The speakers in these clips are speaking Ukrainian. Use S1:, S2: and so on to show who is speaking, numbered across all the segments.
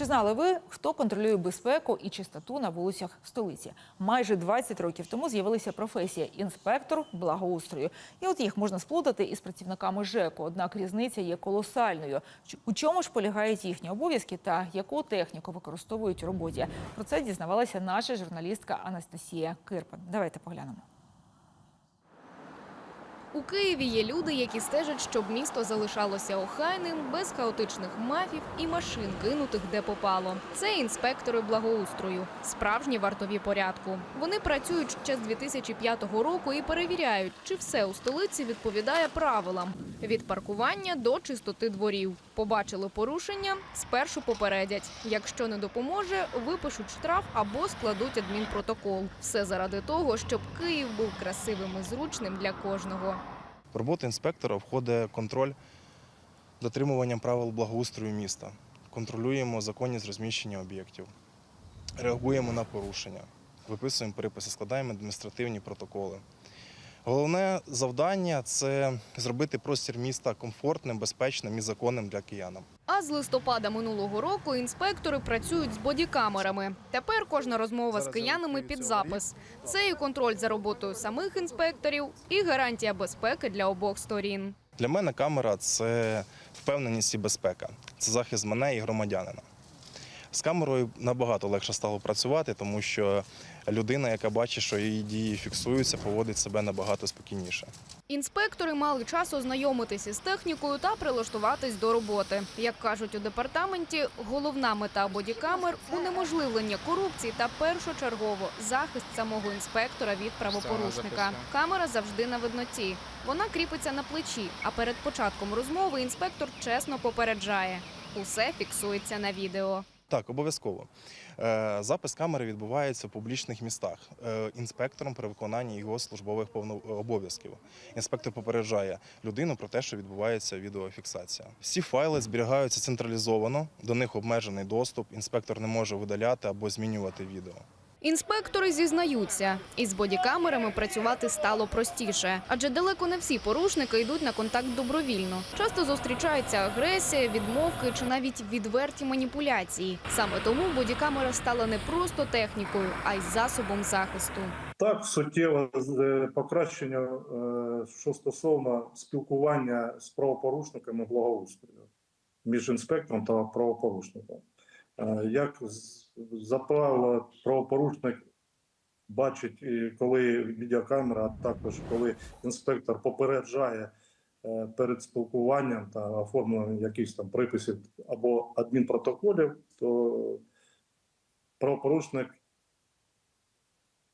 S1: Чи знали ви, хто контролює безпеку і чистоту на вулицях столиці? Майже 20 років тому з'явилася професія інспектор благоустрою. І от їх можна сплутати із працівниками ЖЕКу. Однак різниця є колосальною. У чому ж полягають їхні обов'язки та яку техніку використовують у роботі? Про це дізнавалася наша журналістка Анастасія Кирпан. Давайте поглянемо.
S2: У Києві є люди, які стежать, щоб місто залишалося охайним, без хаотичних мафів і машин, кинутих де попало. Це інспектори благоустрою, справжні вартові порядку. Вони працюють ще з 2005 року і перевіряють, чи все у столиці відповідає правилам від паркування до чистоти дворів. Побачили порушення, спершу попередять. Якщо не допоможе, випишуть штраф або складуть адмінпротокол. Все заради того, щоб Київ був красивим і зручним для кожного.
S3: В роботу інспектора входить контроль дотримування правил благоустрою міста. Контролюємо законність розміщення об'єктів, реагуємо на порушення, виписуємо переписи, складаємо адміністративні протоколи. Головне завдання це зробити простір міста комфортним, безпечним і законним для киянам.
S2: А з листопада минулого року інспектори працюють з бодікамерами. Тепер кожна розмова з киянами під запис. Це і контроль за роботою самих інспекторів, і гарантія безпеки для обох сторін.
S3: Для мене камера це впевненість і безпека. Це захист мене і громадянина. З камерою набагато легше стало працювати, тому що людина, яка бачить, що її дії фіксуються, поводить себе набагато спокійніше.
S2: Інспектори мали час ознайомитися з технікою та прилаштуватись до роботи. Як кажуть у департаменті, головна мета бодікамер унеможливлення корупції та першочергово захист самого інспектора від правопорушника. Камера завжди на видноті. Вона кріпиться на плечі. А перед початком розмови інспектор чесно попереджає: усе фіксується на відео.
S3: Так, обов'язково. Е, Запис камери відбувається в публічних містах е, інспектором при виконанні його службових повно- обов'язків. Інспектор попереджає людину про те, що відбувається відеофіксація. Всі файли зберігаються централізовано, до них обмежений доступ. Інспектор не може видаляти або змінювати відео.
S2: Інспектори зізнаються, із бодікамерами працювати стало простіше, адже далеко не всі порушники йдуть на контакт добровільно. Часто зустрічається агресія, відмовки чи навіть відверті маніпуляції. Саме тому бодікамера стала не просто технікою, а й засобом захисту.
S4: Так, суттєве покращення, е, що стосовно спілкування з правопорушниками благоустрою між інспектором та правопорушником. Е, Як за правило, правопорушник бачить, коли відеокамера, а також коли інспектор попереджає е, перед спілкуванням та оформленням якихось там приписів або адмінпротоколів, то правопорушник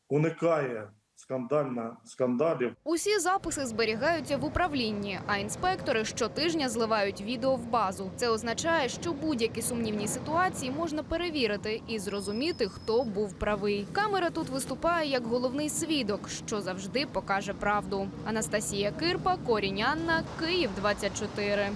S4: уникає скандальна скандалів.
S2: Усі записи зберігаються в управлінні, а інспектори щотижня зливають відео в базу. Це означає, що будь-які сумнівні ситуації можна перевірити і зрозуміти, хто був правий. Камера тут виступає як головний свідок, що завжди покаже правду. Анастасія Кирпа, Корінь Анна, Київ 24.